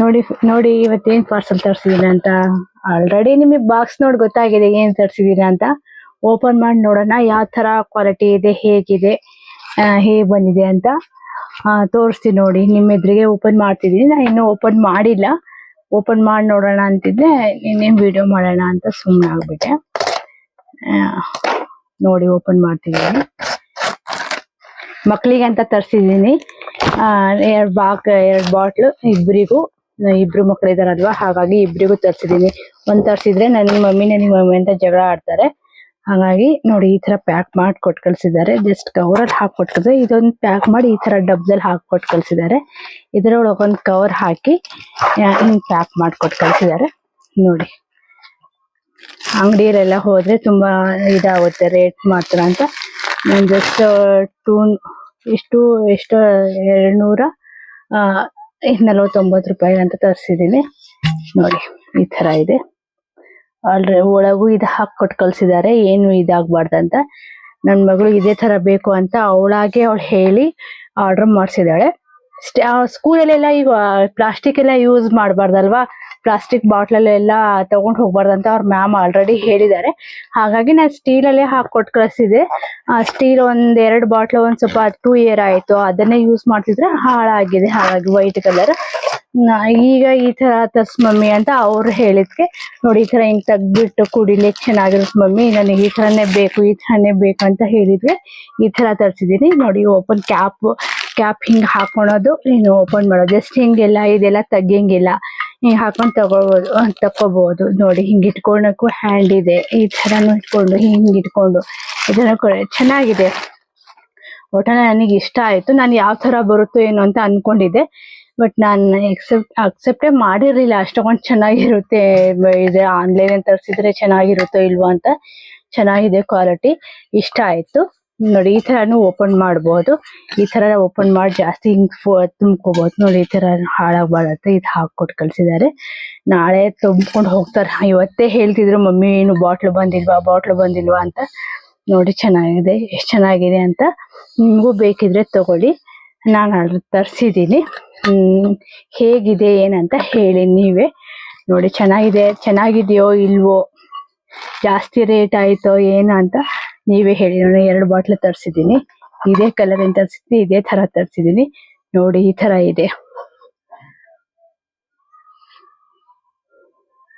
ನೋಡಿ ನೋಡಿ ಇವತ್ತೇನ್ ಪಾರ್ಸಲ್ ತರ್ಸಿದೀರಾ ಅಂತ. ಆಲ್ರೆಡಿ ನಿಮಗೆ ಬಾಕ್ಸ್ ನೋಡಿ ಗೊತ್ತಾಗಿದೆ ಏನ್ ತರ್ಸಿದೀರಾ ಅಂತ. ಓಪನ್ ಮಾಡಿ ನೋಡೋಣ, ಯಾವ ತರ ಕ್ವಾಲಿಟಿ ಇದೆ, ಹೇಗಿದೆ ಹೇಗೆ ಬಂದಿದೆ ಅಂತ. ತೋರಿಸ್ತೀನಿ ನೋಡಿ ನಿಮ್ಮ ಎದುರಿಗೆ ಓಪನ್ ಮಾಡ್ತಿದ್ದೀನಿ. ನಾನು ಇನ್ನೂ ಓಪನ್ ಮಾಡಿಲ್ಲ. ಓಪನ್ ಮಾಡಿ ನೋಡೋಣ ಅಂತಿದ್ದೆ, ಇನ್ನೇನು ವಿಡಿಯೋ ಮಾಡೋಣ ಅಂತ ಸುಮ್ಮನೆ ಆಗ್ಬಿಟ್ಟೆ. ನೋಡಿ ಓಪನ್ ಮಾಡ್ತಿದ್ದೀನಿ. ಮಕ್ಕಳಿಗೆ ಅಂತ ತರಿಸಿದ್ದೀನಿ. ಎರಡು ಬಾಕ್ ಎರಡು ಬಾಟ್ಲು ಇಬ್ಬರಿಗೂ ಇಬ್ರು ಮಕ್ಳು ಇದಾರಲ್ವಾ ಹಾಗಾಗಿ ಇಬ್ರಿಗೂ ತರ್ಸಿದೀವಿ ಒಂದ್ ತರ್ಸಿದ್ರೆ ನನ್ನ ಮಮ್ಮಿ, ನನ್ ಮಮ್ಮಿ ಅಂತ ಜಗಳ ಆಡ್ತಾರೆ. ಹಾಗಾಗಿ ನೋಡಿ, ಈ ತರ ಪ್ಯಾಕ್ ಮಾಡಿ ಕೊಟ್ಟು ಕಳ್ಸಿದ್ದಾರೆ ಜಸ್ಟ್ ಅಲ್ಲಿ ಹಾಕಿ ಕೊಟ್ಟು ಇದೊಂದು ಪ್ಯಾಕ್ ಮಾಡಿ ಈ ತರ ಡಬ್ದಲ್ಲಿ ಹಾಕಿ ಕೊಟ್ಟು ಕಳ್ಸಿದ್ದಾರೆ ಇದರೊಳಗೆ ಒಂದು ಕವರ್ ಹಾಕಿ ಹಿಂಗೆ ಪ್ಯಾಕ್ ಮಾಡಿ ಕೊಟ್ಟು ಕಳ್ಸಿದ್ದಾರೆ ನೋಡಿ. ಅಂಗಡಿಯಲ್ಲೆಲ್ಲ ಹೋದ್ರೆ ತುಂಬಾ ಇದಾಗುತ್ತೆ ರೇಟ್ ಮಾಡ್ತಾರ ಅಂತ. ನಾನು ಜಸ್ಟ್ ಟೂ ಎಷ್ಟು ಎಷ್ಟು ಎರಡು ನೂರ ನಲವತ್ತೊಂಬತ್ತು ರೂಪಾಯಿ ಅಂತ ತರಿಸಿದ್ದೀನಿ ನೋಡಿ, ಈ ತರ ಇದೆ. ಆಲ್ರೆ, ಒಳಗೂ ಇದು ಹಾಕಿ ಕೊಟ್ಟು ಕಳ್ಸಿದ್ದಾರೆ ಏನು ಇದಾಗಬಾರ್ದಂತ. ನನ್ನ ಮಗಳು ಇದೇ ತರ ಬೇಕು ಅಂತ ಅವಳಾಗೆ ಅವಳು ಹೇಳಿ ಆರ್ಡರ್ ಮಾಡಿಸಿದಾಳೆ ಸ್ಕೂಲಲ್ಲೆಲ್ಲ ಈಗ ಪ್ಲಾಸ್ಟಿಕ್ ಎಲ್ಲ ಯೂಸ್ ಮಾಡಬಾರ್ದಲ್ವಾ? ಪ್ಲಾಸ್ಟಿಕ್ ಬಾಟ್ಲಲ್ಲೆಲ್ಲ ತಗೊಂಡ್ ಹೋಗ್ಬಾರ್ದಂತ ಅವ್ರ ಮ್ಯಾಮ್ ಆಲ್ರೆಡಿ ಹೇಳಿದ್ದಾರೆ. ಹಾಗಾಗಿ ನಾನು ಸ್ಟೀಲಲ್ಲೇ ಹಾಕಿ ಕೊಟ್ಟು ಕಳಿಸಿದೆ. ಸ್ಟೀಲ್ ಒಂದ್ ಎರಡು ಬಾಟ್ಲ್ ಒಂದ್ ಸ್ವಲ್ಪ ಟೂ ಇಯರ್ ಆಯ್ತು. ಅದನ್ನೇ ಯೂಸ್ ಮಾಡ್ತಿದ್ರೆ ಹಾಳಾಗಿದೆ. ಹಾಗಾಗಿ ವೈಟ್ ಕಲರ್ ಈಗ ಈ ತರ ತರ್ಸ್ ಮಮ್ಮಿ ಅಂತ ಅವ್ರು ಹೇಳಿದ್ಕೆ. ನೋಡಿ, ಈ ತರ ಹಿಂಗ್ ತೆಗ್ದ್ಬಿಟ್ಟು ಕುಡಿಲಿ, ಚೆನ್ನಾಗಿರುತ್ತೆ ಮಮ್ಮಿ. ನನಗೆ ಈ ತರನೇ ಬೇಕು, ಈ ತರನೇ ಬೇಕು ಅಂತ ಹೇಳಿದ್ವಿ ಈ ತರ ತರ್ಸಿದೀನಿ ನೋಡಿ ಓಪನ್ ಕ್ಯಾಪ್ ಕ್ಯಾಪ್ ಹಿಂಗ್ ಹಾಕೊಳೋದು, ಇನ್ನು ಓಪನ್ ಮಾಡೋದು. ಜಸ್ಟ್ ಹಿಂಗೆಲ್ಲ, ಇದೆಲ್ಲ ತೆಗಿಯಂಗಿಲ್ಲ. ಹಾಕೊಂಡ್ ತಗೋಬಹುದು ತಕೋಬಹುದು ನೋಡಿ, ಹಿಂಗ್ ಇಟ್ಕೊಳಕ್ಕೂ ಹ್ಯಾಂಡ್ ಇದೆ. ಈ ತರನು ಇಟ್ಕೊಂಡು, ಹಿಂಗ್ ಇಟ್ಕೊಂಡು. ಇದನ್ನ ಚೆನ್ನಾಗಿದೆ. ಒಟ್ಟ ನನಗೆ ಇಷ್ಟ ಆಯ್ತು. ನಾನು ಯಾವ ತರ ಬರುತ್ತೋ ಏನೋ ಅಂತ ಅನ್ಕೊಂಡಿದ್ದೆ. ಬಟ್ ನಾನು ಎಕ್ಸೆಪ್ಟ್ ಅಕ್ಸೆಪ್ಟೇ ಮಾಡಿರ್ಲಿಲ್ಲ. ಅಷ್ಟೊಂದು ಚೆನ್ನಾಗಿರುತ್ತೆ. ಇದೆ. ಆನ್ಲೈನ್ ತರಿಸಿದ್ರೆ ಚೆನ್ನಾಗಿರುತ್ತೋ ಇಲ್ವೋ ಅಂತ. ಚೆನ್ನಾಗಿದೆ ಕ್ವಾಲಿಟಿ ಇಷ್ಟ ಆಯ್ತು. ನೋಡಿ, ಈ ತರನು ಓಪನ್ ಮಾಡಬಹುದು ಈ ತರ ಓಪನ್ ಮಾಡಿ ಜಾಸ್ತಿ ಹಿಂಗ್ ತುಂಬ್ಕೋಬಹುದು ನೋಡಿ, ಈ ತರ ಹಾಳಾಗ್ಬಾರ್ದಂತ ಇದು ಹಾಕೊಟ್ಟು ಕಳ್ಸಿದ್ದಾರೆ ನಾಳೆ ತುಂಬ್ಕೊಂಡು ಹೋಗ್ತಾರೆ. ಇವತ್ತೇ ಹೇಳ್ತಿದ್ರು, ಮಮ್ಮಿ ಏನು ಬಾಟ್ಲು ಬಂದಿಲ್ವಾ? ಬಾಟ್ಲು ಬಂದಿಲ್ವಾ? ಅಂತ. ನೋಡಿ, ಚೆನ್ನಾಗಿದೆ. ಎಷ್ಟು ಚೆನ್ನಾಗಿದೆ ಅಂತ. ನಿಮಗೂ ಬೇಕಿದ್ರೆ ತಗೊಳ್ಳಿ. ನಾನು ತರಿಸಿದ್ದೀನಿ. ಹೇಗಿದೆ, ಏನಂತ ಹೇಳಿ ನೀವೇ. ನೋಡಿ, ಚೆನ್ನಾಗಿದೆ. ಚೆನ್ನಾಗಿದೆಯೋ, ಇಲ್ವೋ? ಜಾಸ್ತಿ ರೇಟ್ ಆಯ್ತೋ ಏನಂತ ನೀವೇ ಹೇಳಿ ನೋಡಿ ಎರಡು ಬಾಟ್ಲು ತರಿಸಿದ್ದೀನಿ. ಇದೇ ಕಲರ್ ಏನ್ ತರಿಸಿದ್ದೀನಿ ಇದೇ ತರ ತರಿಸಿದ್ದೀನಿ. ನೋಡಿ, ಈ ತರ ಇದೆ.